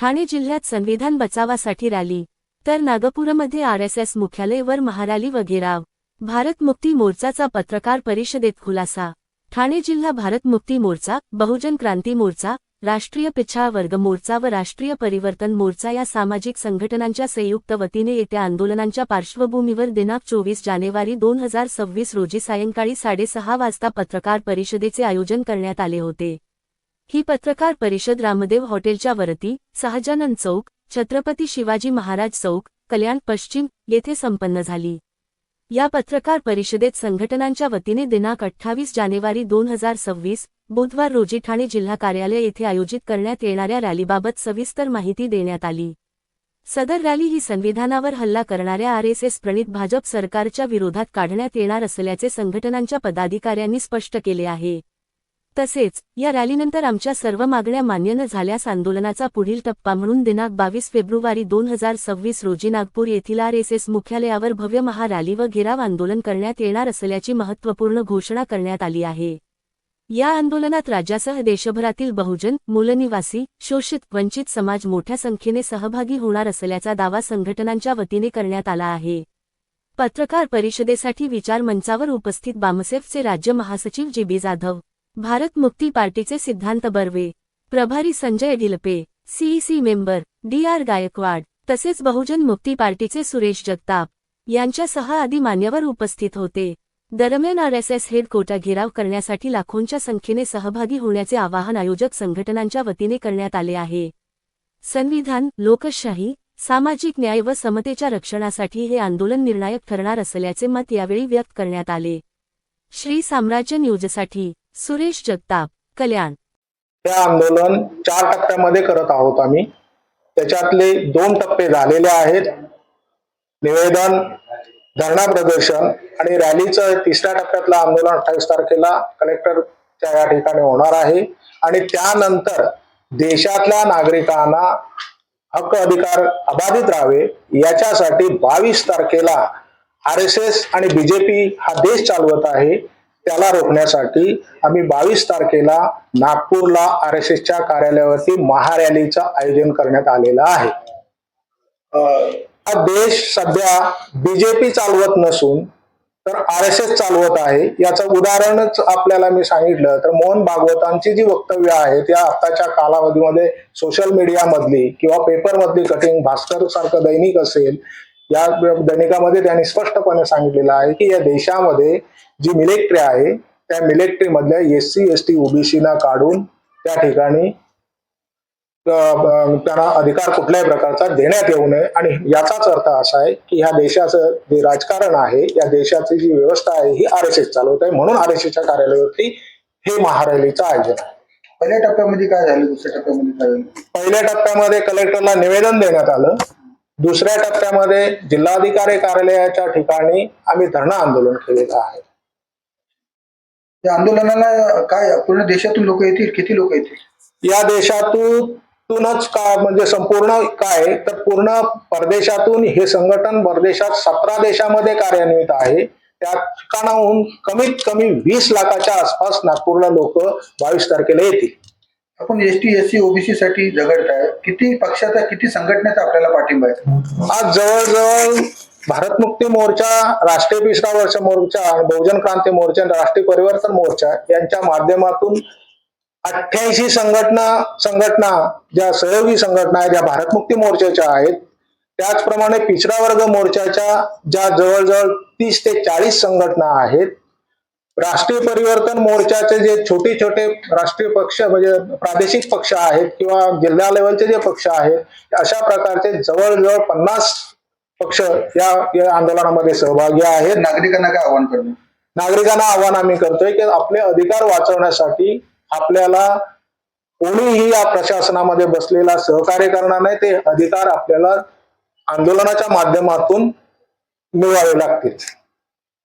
ठाणे जिल्ह्यात संविधान बचावासाठी रॅली. तर नागपूरमध्ये आरएसएस मुख्यालय वर महारॅली व भारत मुक्ती मोर्चाचा पत्रकार परिषदेत खुलासा. ठाणे जिल्हा भारत मुक्ती मोर्चा बहुजन क्रांती मोर्चा राष्ट्रीय पिछाळ वर्ग मोर्चा व राष्ट्रीय परिवर्तन मोर्चा या सामाजिक संघटनांच्या संयुक्त वतीने येत्या आंदोलनांच्या पार्श्वभूमीवर दिनांक चोवीस जानेवारी दोन हजार सव्वीस रोजी सायंकाळी साडेसहा वाजता पत्रकार परिषदेचे आयोजन करण्यात आले होते. ही पत्रकार परिषद रामदेव हॉटेलच्या वरती सहजानंद चौक छत्रपती शिवाजी महाराज चौक कल्याण पश्चिम येथे संपन्न झाली. या पत्रकार परिषदेत संघटनांच्या वतीने दिनांक अठ्ठावीस जानेवारी दोन हजार सव्वीस बुधवार रोजी ठाणे जिल्हा कार्यालय येथे आयोजित करण्यात येणाऱ्या रॅलीबाबत सविस्तर माहिती देण्यात आली. सदर रॅली ही संविधानावर हल्ला करणाऱ्या आरएसएस प्रणित भाजप सरकारच्या विरोधात काढण्यात येणार असल्याचे संघटनांच्या पदाधिकाऱ्यांनी स्पष्ट केले आहे. तसेच या रॅलीनंतर आमच्या सर्व मागण्या मान्य न झाल्यास आंदोलनाचा पुढील टप्पा म्हणून दिनांक बावीस फेब्रुवारी दोन हजार सव्वीस रोजी नागपूर येथील आरएसएस मुख्यालयावर भव्य महारॅली व घेराव आंदोलन करण्यात येणार असल्याची महत्त्वपूर्ण घोषणा करण्यात आली आहे. या आंदोलनात राज्यासह देशभरातील बहुजन मूलनिवासी शोषित वंचित समाज मोठ्या संख्येने सहभागी होणार असल्याचा दावा संघटनांच्या वतीने करण्यात आला आहे. पत्रकार परिषदेसाठी विचार मंचावर उपस्थित बामसेफचे राज्य महासचिव जी बी जाधव भारत मुक्ती पार्टीचे सिद्धांत बर्वे प्रभारी Sanjay Dhilpe CEC member D R Gaikwad तसेच बहुजन मुक्ती पार्टीचे सुरेश जगताप यांच्यासह आदी मान्यवर उपस्थित होते. दरम्यान आरएसएस हेड कोटा घेराव करण्यासाठी लाखोंच्या संख्येने सहभागी होण्याचे आवाहन आयोजक संघटनांच्या वतीने करण्यात आले आहे. संविधान लोकशाही सामाजिक न्याय व समतेच्या रक्षणासाठी हे आंदोलन निर्णायक ठरणार असल्याचे मत यावेळी व्यक्त करण्यात आले. श्री साम्राज्य न्यूजसाठी सुरेश जगताप कल्याण. हे आंदोलन चार टप्प्यामध्ये करत आहोत आम्ही. त्याच्यातले दोन टप्पे झालेले आहेत. निवेदन धरणा प्रदर्शन आणि रॅलीचं तिसऱ्या टप्प्यातलं आंदोलन अठ्ठावीस तारखेला कलेक्टरच्या या ठिकाणी होणार आहे. आणि त्यानंतर देशातल्या नागरिकांना हक्क अधिकार अबाधित राहावे याच्यासाठी बावीस तारखेला आर एस एस आणि बीजेपी हा देश चालवत आहे. त्याला रोखण्यासाठी आम्ही बावीस तारखेला नागपूरला आर एस एसच्या कार्यालयावरती महारॅलीचं आयोजन करण्यात आलेलं आहे. हा देश सध्या बीजेपी चालवत नसून तर आर एस एस चालवत आहे. याचं उदाहरणच आपल्याला मी सांगितलं तर मोहन भागवतांची जी वक्तव्य आहेत या आताच्या कालावधीमध्ये सोशल मीडियामधली किंवा पेपरमधली कटिंग भास्कर सारखं दैनिक असेल या दैनिकामध्ये त्यांनी स्पष्टपणे सांगितलेलं आहे की या देशामध्ये जी मिलिटरी आहे त्या मिलिटरी मधल्या एस सी एस टी ओबीसीना काढून त्या ठिकाणी त्यांना अधिकार कुठल्याही प्रकारचा देण्यात येऊ नये. आणि याचाच अर्थ असा आहे की ह्या देशाचं जे राजकारण आहे या देशाची जी व्यवस्था आहे ही आर एस एस चालवत आहे. म्हणून आर एस एसच्या कार्यालयावरती हे महारॅलीचं आयोजन आहे. पहिल्या टप्प्यामध्ये काय झालं? दुसऱ्या टप्प्यामध्ये काय झालं? पहिल्या टप्प्यामध्ये कलेक्टरला निवेदन देण्यात आलं. दुसऱ्या टप्प्यामध्ये जिल्हाधिकारी कार्यालयाच्या ठिकाणी आम्ही धरणं आंदोलन केलेलं आहे. या आंदोलनाला काय पूर्ण देशातून लोक येतील? किती लोक येतील? या देशातूनच का म्हणजे संपूर्ण काय तर पूर्ण परदेशातून हे संघटन परदेशात सतरा देशामध्ये कार्यान्वित आहे. त्या ठिकाणाहून कमीत कमी वीस लाखाच्या आसपास नागपूरला लोक बावीस तारखेला येतील. आपण S T S C OBC साठी झगडताय. किती पक्षाचा किती संघटनेचा आपल्याला पाठिंबा आहे? आज जवळजवळ भारत मुक्ती मोर्चा राष्ट्रीय पिछडा वर्ष मोर्चा आणि बहुजन क्रांती मोर्चा आणि राष्ट्रीय परिवर्तन मोर्चा यांच्या माध्यमातून अठ्ठ्याऐंशी संघटना संघटना ज्या सहयोगी संघटना आहेत ज्या भारत मुक्ती मोर्चाच्या आहेत त्याचप्रमाणे पिछडा वर्ग मोर्चाच्या ज्या जवळजवळ तीस ते चाळीस संघटना आहेत राष्ट्रीय परिवर्तन मोर्चाचे जे छोटे छोटे राष्ट्रीय पक्ष म्हणजे प्रादेशिक पक्ष आहेत किंवा जिल्हा लेवलचे जे पक्ष आहेत अशा प्रकारचे जवळजवळ पन्नास पक्ष या या आंदोलनामध्ये सहभागी आहेत. नागरिकांना काय आव्हान करणार? नागरिकांना आव्हान आम्ही करतोय की आपले अधिकार वाचवण्यासाठी आपल्याला कोणीही या प्रशासनामध्ये बसलेला सहकार्य करणार नाही ते अधिकार आपल्याला आंदोलनाच्या माध्यमातून मिळवावे लागतील.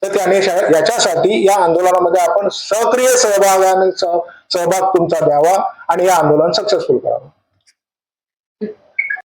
तर त्याने याच्यासाठी या आंदोलनामध्ये आपण सक्रिय सहभागाने सहभाग तुमचा द्यावा आणि हे आंदोलन सक्सेसफुल करावं.